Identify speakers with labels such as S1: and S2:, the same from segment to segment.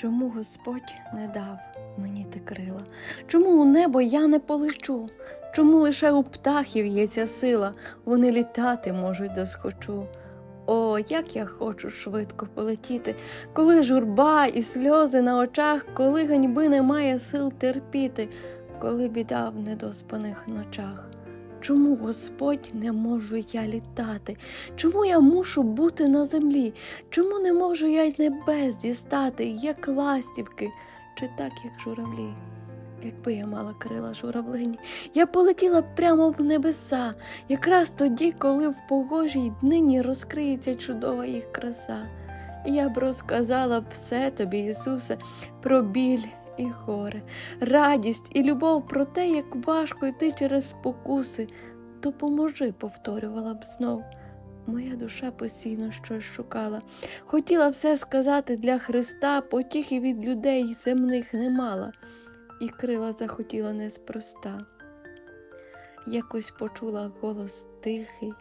S1: Чому Господь не дав мені ти крила? Чому у небо я не полечу? Чому лише у птахів є ця сила, вони літати можуть досхочу? О, як я хочу швидко полетіти, коли журба і сльози на очах, коли ганьби немає сил терпіти, коли біда в недоспаних ночах. Чому Господь не можу я літати? Чому я мушу бути на землі? Чому не можу я й небес дістати, як ластівки, чи так, як журавлі? Якби я мала крила журавлині, я полетіла прямо в небеса, якраз тоді, коли в погожій днині розкриється чудова їх краса. Я б розказала б все тобі, Ісусе, про біль і горе, радість і любов про те, як важко йти через спокуси. Допоможи, повторювала б знов. Моя душа постійно щось шукала. Хотіла все сказати для Христа, потіхи від людей земних не мала, і крила захотіла неспроста. Якось почула голос тихий,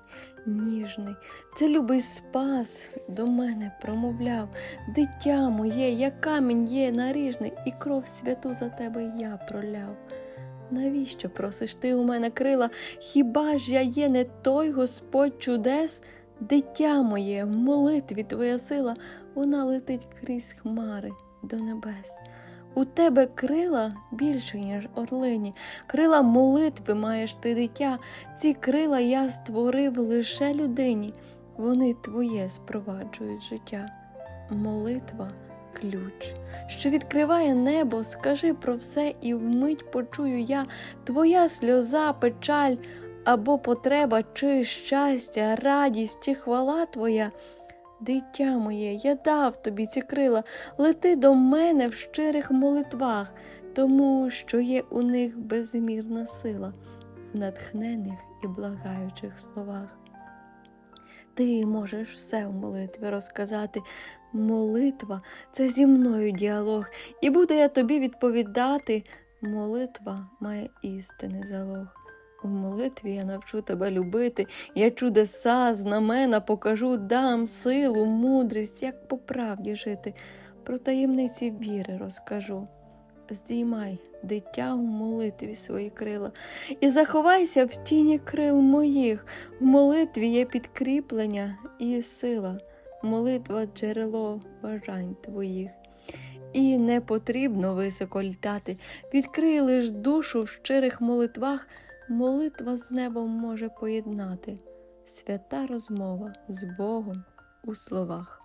S1: ніжний. Це любий спас до мене промовляв. Дитя моє, я камінь є наріжний, і кров святу за тебе я проляв. Навіщо просиш ти у мене крила? Хіба ж я є не той Господь чудес? Дитя моє, в молитві твоя сила, вона летить крізь хмари до небес. У тебе крила більше, ніж орлині, крила молитви маєш ти дитя, ці крила я створив лише людині, вони твоє спроваджують життя. Молитва ключ, що відкриває небо, скажи про все, і вмить почую я. Твоя сльоза, печаль або потреба, чи щастя, радість, чи хвала твоя. Дитя моє, я дав тобі ці крила, лети до мене в щирих молитвах, тому що є у них безмірна сила в натхнених і благаючих словах. Ти можеш все в молитві розказати. Молитва це зі мною діалог, і буду я тобі відповідати. Молитва має істинний залог. У молитві я навчу тебе любити, я чудеса, знамена покажу, дам силу, мудрість, як по правді жити, про таємниці віри розкажу. Здіймай, дитя в молитві свої крила, і заховайся в тіні крил моїх. В молитві є підкріплення і сила, молитва джерело бажань твоїх. І не потрібно високо літати, відкрий лиш душу в щирих молитвах, молитва з небом може поєднати, свята розмова з Богом у словах.